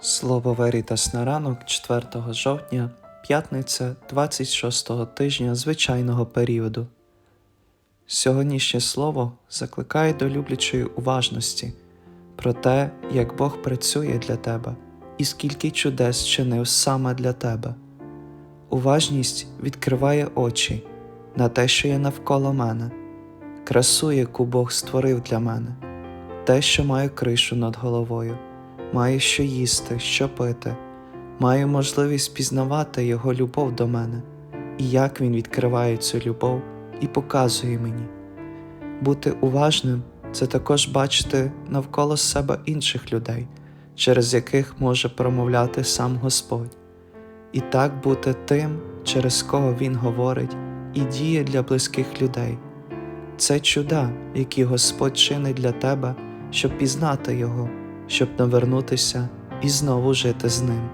Слово Верітас на ранок 4 жовтня, п'ятниця 26 го тижня звичайного періоду. Сьогоднішнє слово закликає до люблячої уважності про те, як Бог працює для тебе і скільки чудес чинив саме для тебе. Уважність відкриває очі на те, що є навколо мене, красу, яку Бог створив для мене, те, що маю кришу над головою маю що їсти, що пити, маю можливість пізнавати Його любов до мене, і як Він відкриває цю любов і показує мені. Бути уважним це також бачити навколо себе інших людей, через яких може промовляти сам Господь, і так бути тим, через кого Він говорить і діє для близьких людей. Це чуда, які Господь чинить для тебе, щоб пізнати Його щоб навернутися і знову жити з ним.